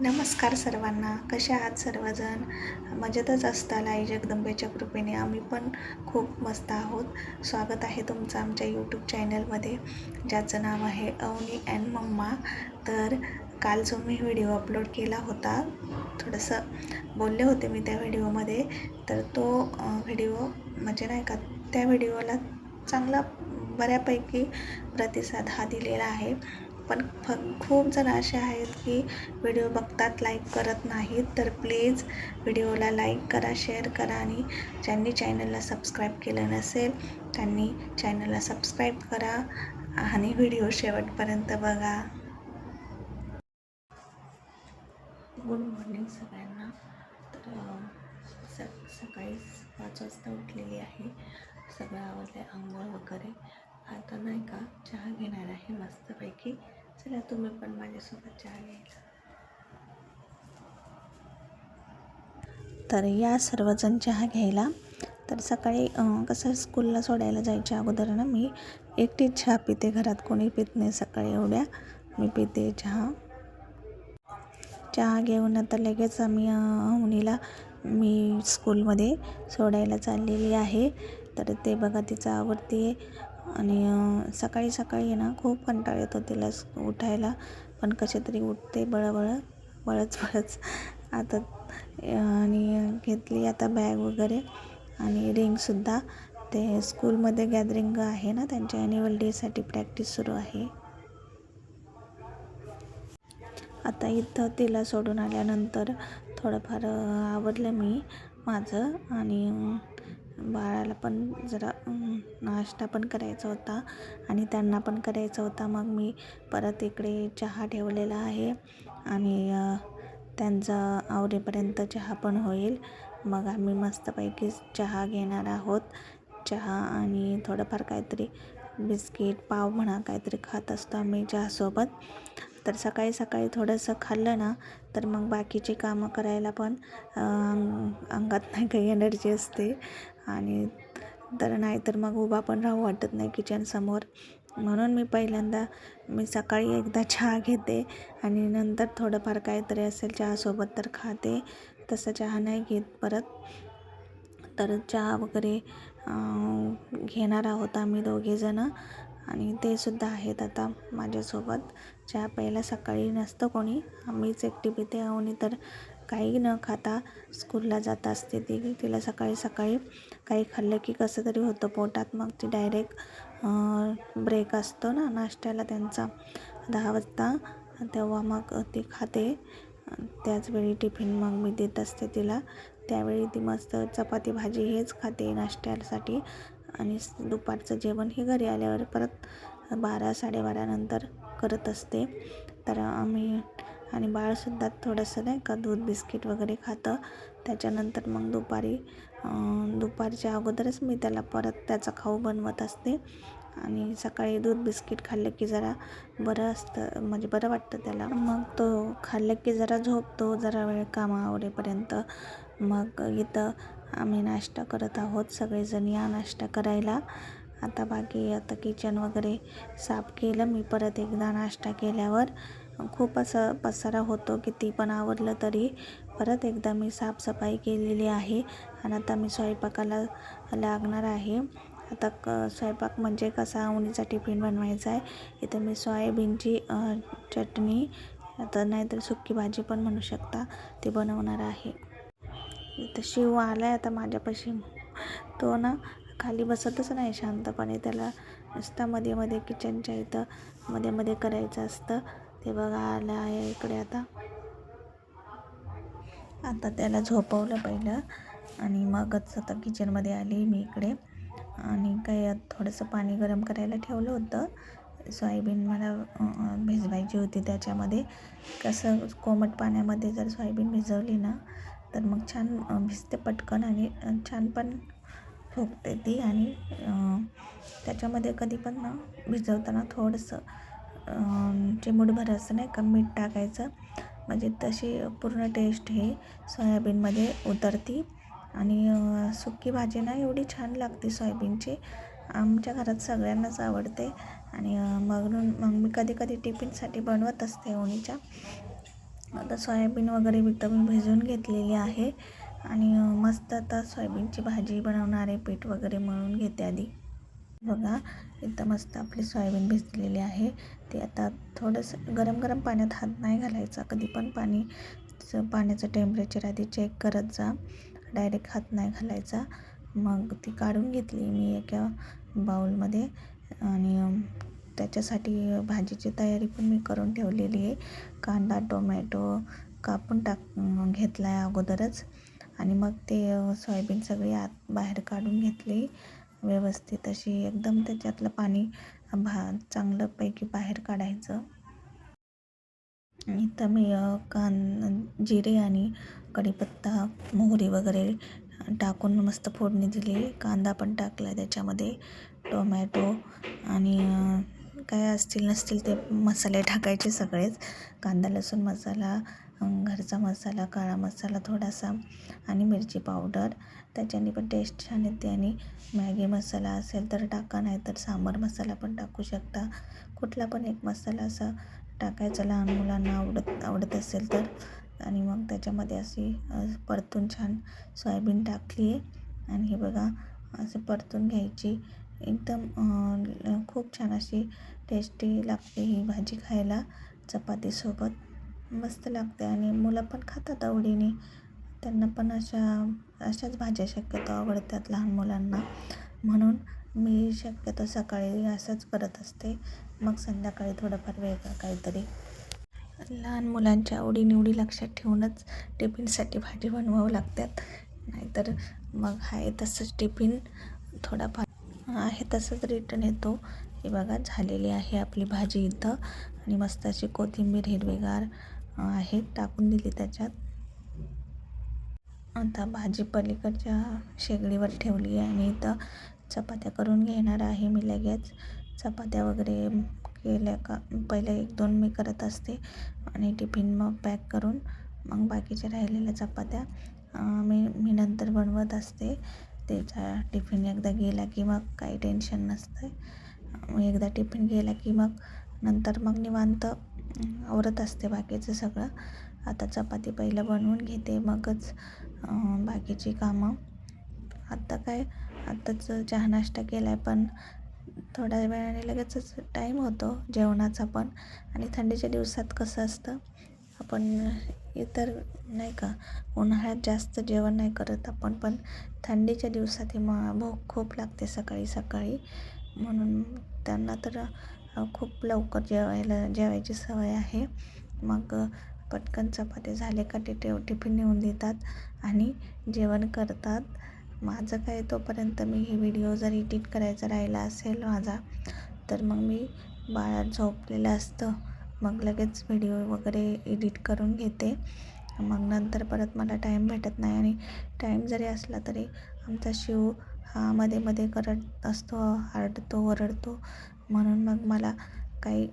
नमस्कार सर्वांना. कसे आहात सर्वजण? मजेतच असताल आई जगदंबेच्या कृपेने आम्ही पण खूप मस्त आहोत. स्वागत आहे तुमचं आमच्या यूट्यूब चॅनलमध्ये ज्याचं नाव आहे अवनी अँड मम्मा. तर काल जो मी व्हिडिओ अपलोड केला होता थोडंसं बोलले होते मी त्या व्हिडिओमध्ये तर तो व्हिडिओ म्हणजे नाही का त्या व्हिडिओला चांगला बऱ्यापैकी प्रतिसाद हा दिलेला आहे. पण फ खूप जण असे आहेत की व्हिडिओ बघतात लाईक करत नाहीत. तर प्लीज व्हिडिओला लाईक करा शेअर करा आणि ज्यांनी चॅनलला सबस्क्राईब केलं नसेल त्यांनी चॅनलला सबस्क्राईब करा आणि व्हिडिओ शेवटपर्यंत बघा. गुड मॉर्निंग सगळ्यांना. तर स सकाळी पाच वाजता उठलेली आहे. सगळं आवडलं आंघोळ वगैरे. आता नाही का चहा घेणार आहे मस्तपैकी. चला तुम्ही पण माझ्यासोबत चहा घ्यायला. तर या सर्वजण चहा घ्यायला. तर सकाळी कसं स्कूलला सोडायला जायच्या अगोदर ना मी एकटीच चहा पिते. घरात कोणी पित नाही सकाळी एवढ्या. मी पिते चहा. चहा घेऊन आता लगेच आम्ही मुलीला मी स्कूलमध्ये सोडायला चाललेली आहे. तर ते बघा तिचं आवडते आणि सकाळी सकाळी ना खूप कंटाळ येतो तिला उठायला. पण कसे तरी उठते बळबळ बळच बळच. आता आणि घेतली आता बॅग वगैरे आणि रिंगसुद्धा ते स्कूलमध्ये गॅदरिंग आहे ना त्यांच्या ॲन्युअल डेसाठी प्रॅक्टिस सुरू आहे. आता इथं तिला सोडून आल्यानंतर थोडंफार आवडलं मी माझं आणि बाळाला पण जरा नाश्ता पण करायचा होता आणि त्यांना पण करायचा होता. मग मी परत इकडे चहा ठेवलेला आहे आणि त्यांचा आवरेपर्यंत चहा पण होईल. मग आम्ही मस्तपैकी चहा घेणार आहोत. चहा आणि थोडंफार काहीतरी बिस्किट पाव म्हणा काहीतरी खात असतो आम्ही चहासोबत. तर सकाळी सकाळी थोडंसं खाल्लं ना तर मग बाकीची कामं करायला पण अंगात नाही काही एनर्जी असते. आणि तर नाहीतर मग उभा पण राहू वाटत नाही किचनसमोर. म्हणून मी पहिल्यांदा मी सकाळी एकदा चहा घेते आणि नंतर थोडंफार काहीतरी असेल चहासोबत तर खाते. तसं चहा नाही घेत परत. तर चहा वगैरे घेणार आहोत आम्ही दोघेजणं आणि ते सुद्धा आहेत आता माझ्यासोबत. चहा प्यायला सकाळी नसतं कोणी. आम्हीच एकटी पिते. आणि तर काही न खाता स्कूलला जात असते. ती तिला सकाळी सकाळी काही खाल्लं की कसं तरी होतं पोटात. मग ती डायरेक्ट ब्रेक असतो ना नाश्त्याला त्यांचा दहा वाजता. तेव्हा मग ती खाते. त्याचवेळी टिफिन मग मी देत असते तिला. त्यावेळी ती मस्त चपाती भाजी हेच खाते नाश्त्यासाठी. आणि दुपारचं जेवण हे घरी आल्यावर परत बारा साडेबारानंतर करत असते. तर आम्ही आणि बाळसुद्धा थोडंसं नाही का दूध बिस्किट वगैरे खातं. त्याच्यानंतर मग दुपारी दुपारच्या अगोदरच मी त्याला परत त्याचा खाऊ बनवत असते. आणि सकाळी दूध बिस्किट खाल्लं की जरा बरं असतं म्हणजे बरं वाटतं त्याला. मग तो खाल्लं की जरा झोपतो जरा वेळ कामा आवडेपर्यंत मग इथं आम्ही नाश्ता करत आहोत सगळेजण या नाश्ता करायला. आता बाकी आता किचन वगैरे साफ केलं मी परत एकदा नाश्ता केल्यावर. खूप असं पसारा होतो किती पण आवडलं तरी. परत एकदा मी साफसफाई केलेली आहे आणि आता मी स्वयंपाकाला लागणार आहे. आता क स्वयंपाक म्हणजे कसा उणीचा टिफिन बनवायचा आहे? इथं मी सोयाबीनची चटणी आता नाहीतर सुक्की भाजी पण म्हणू शकता ती बनवणार आहे. इथं शिव आला आहे आता माझ्यापाशी. तो ना खाली बसतच नाही शांतपणे. त्याला नुसता मध्ये मध्ये किचनच्या इथं मध्ये मध्ये करायचं असतं. ते बघा आलं आहे इकडे आता. आता त्याला झोपवलं पहिलं आणि मगच आता किचनमध्ये आली मी इकडे. आणि काही थोडंसं पाणी गरम करायला ठेवलं होतं. सोयाबीन मला भिजवायची होती त्याच्यामध्ये. कसं कोमट पाण्यामध्ये जर सोयाबीन भिजवली ना तर मग छान भिजते पटकन आणि छान पण फुगते ती आणि त्याच्यामध्ये कधी पण ना भिजवताना थोडंसं चिमूटभर असं नाही का मीठ टाकायचं. म्हणजे तशी पूर्ण टेस्ट हे सोयाबीनमध्ये उतरती. आणि सुकी भाजी ना एवढी छान लागते सोयाबीनची. आमच्या घरात सगळ्यांनाच आवडते. आणि म्हणून मग मी कधी कधी टिफिनसाठी बनवत असते ओणीच्या. आता सोयाबीन वगैरे विकतं मी भिजवून घेतलेली आहे. आणि मस्त आता सोयाबीनची भाजी बनवणारे पीठ वगैरे मळून घेते आधी. बघा इथं मस्त आपली सोयाबीन भिजलेली आहे. ते आता थोडंसं गरम गरम पाण्यात हात नाही घालायचा. कधी पण पाणी पाण्याचं टेम्परेचर आधी चेक करत जा. डायरेक्ट हात नाही घालायचा. मग ती काढून घेतली मी एका बाऊलमध्ये आणि त्याच्यासाठी भाजीची तयारी पण मी करून ठेवलेली आहे. कांदा टोमॅटो कापून टाक घेतला आहे अगोदरच. आणि मग ते सोयाबीन सगळी आत बाहेर काढून घेतली. व्यवस्थित अशी एकदम त्याच्यातलं पाणी भा चांगलंपैकी बाहेर काढायचं. इथं मी कान जिरे आणि कढीपत्ता मोहरी वगैरे टाकून मस्त फोडणी दिली. कांदा पण टाकला त्याच्यामध्ये. टोमॅटो आणि काय असतील नसतील ते मसाले टाकायचे सगळेच. कांदा लसूण मसाला घरचा मसाला काळा मसाला थोडासा आणि मिरची पावडर. त्याच्याने पण टेस्ट छान येते आणि मॅगी मसाला असेल तर टाका नाही तर सांबार मसाला पण टाकू शकता. कुठला पण एक मसाला असा टाकायचा लहान मुलांना आवडत आवडत असेल तर. आणि मग त्याच्यामध्ये अशी परतून छान सोयाबीन टाकली आहे आणि हे बघा असं परतून घ्यायची. एकदम खूप छान अशी टेस्टी लागते ही भाजी खायला चपातीसोबत. मस्त लागते आणि मुलं पण खातात आवडीने. त्यांना पण अशा अशाच भाज्या शक्यतो आवडतात लहान मुलांना. म्हणून मी शक्यतो सकाळी असंच करत असते. मग संध्याकाळी थोडंफार वेगळं काहीतरी. लहान मुलांच्या आवडीनिवडी लक्षात ठेवूनच टिफिनसाठी भाजी बनवावं लागतात. नाहीतर मग आहे तसंच टिफिन थोडाफार आहे तसंच रिटर्न येतो. हे बघा झालेली आहे आपली भाजी इथं. आणि मस्त अशी कोथिंबीर हिरवेगार आहे टाकून दिली त्याच्यात. आता भाजी पलीकडच्या शेगडीवर ठेवली आहे आणि इथं चपात्या करून घेणार आहे मी लगेच. चपात्या वगैरे केल्या का? पहिले एक दोन मी करत असते आणि टिफिन मग पॅक करून मग बाकीच्या राहिलेल्या चपात्या मी मी नंतर बनवत असते. त्याचा टिफिन एकदा गेला की मग काही टेन्शन नसतं एकदा टिफिन गेला की मग नंतर मग निवांत आवरत असते बाकीचं सगळं. आता चपाती पहिलं बनवून घेते मगच बाकीची कामं. आत्ता काय आत्ताच चहा नाश्ता केला आहे पण थोड्या वेळाने लगेचच टाईम होतो जेवणाचा पण. आणि थंडीच्या दिवसात कसं असतं आपण इतर नाही का उन्हाळ्यात जास्त जेवण नाही करत आपण पण थंडीच्या दिवसात ही मग भूक खूप लागते सकाळी सकाळी. म्हणून त्यांना तर खूप लवकर जेवायला जेवायची सवय आहे. मग पटकन चपाती झाले का ते ठेव टिफिन नेऊन देतात आणि जेवण करतात. माझं काय तोपर्यंत मी हे व्हिडिओ जर एडिट करायचा राहिला असेल माझा तर मग मी बाळात झोपलेलं असतं. मग लगेच व्हिडिओ वगैरे एडिट करून घेते. मग नंतर परत मला टाईम भेटत नाही आणि टाईम जरी असला तरी आमचा शिव हा मध्ये मध्ये करत असतो आरडतो ओरडतो. म्हणून मग मला काही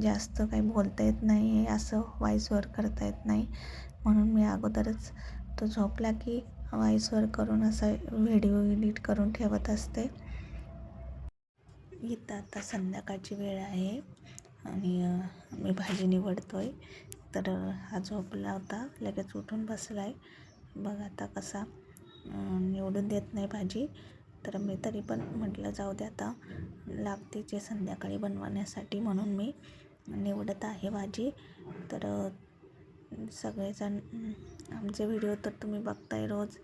जास्त काही बोलता येत नाही आहे असं व्हॉईसवर करता येत नाही. म्हणून मी अगोदरच तो झोपला की व्हॉईसवर करून असा व्हिडिओ एडिट करून ठेवत असते. इथं आता संध्याकाळची वेळ आहे आणि मी भाजी निवडतो आहे तर हा झोपला होता लगेच उठून बसला आहे बघ आता कसा निवडून देत नाही भाजी. तर मी तरी पण म्हटलं जाऊ दे आता लागतेचे संध्याकाळी बनवण्यासाठी म्हणून मी निवडत आहे भाजी. तर सगळेजण आमचे व्हिडिओ तर तुम्ही बघताय रोज.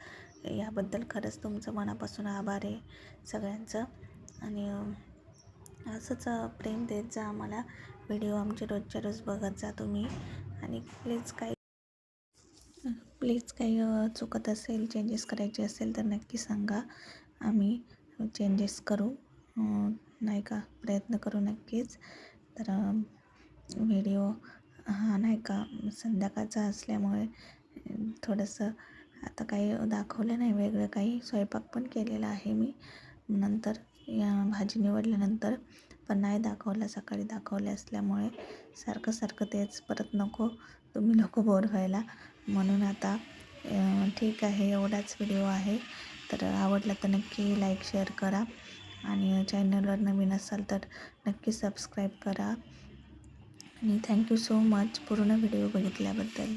याबद्दल खरंच तुमचं मनापासून आभार आहे सगळ्यांचं. आणि असंच प्रेम देत जा आम्हाला. व्हिडिओ आमचे रोजच्या रोज बघत जा तुम्ही. आणि प्लीज काही प्लीज काही चुकत असेल चेंजेस करायचे असेल तर नक्की सांगा. आम्ही चेंजेस करू. नाही का? प्रयत्न करू नक्कीच. तर व्हिडिओ हा नाही का? संध्याकाळचा असल्यामुळे थोडंसं आता काही दाखवलं नाही. वेगळं काही स्वयंपाक पण केलेला आहे मी. नंतर या भाजी निवडल्यानंतर पण नाही दाखवला. सकाळी दाखवले असल्यामुळे सारखं सारखं तेच परत नको. तुम्ही लोक बोर व्हायला. म्हणून आता ठीक आहे. एवढाच व्हिडिओ आहे. तर आवडला तर नक्की लाईक शेअर करा. आणि चॅनलवर नवीन असाल तर नक्की सबस्क्राईब करा. आणि थँक्यू सो मच पूर्ण व्हिडिओ बघितल्याबद्दल.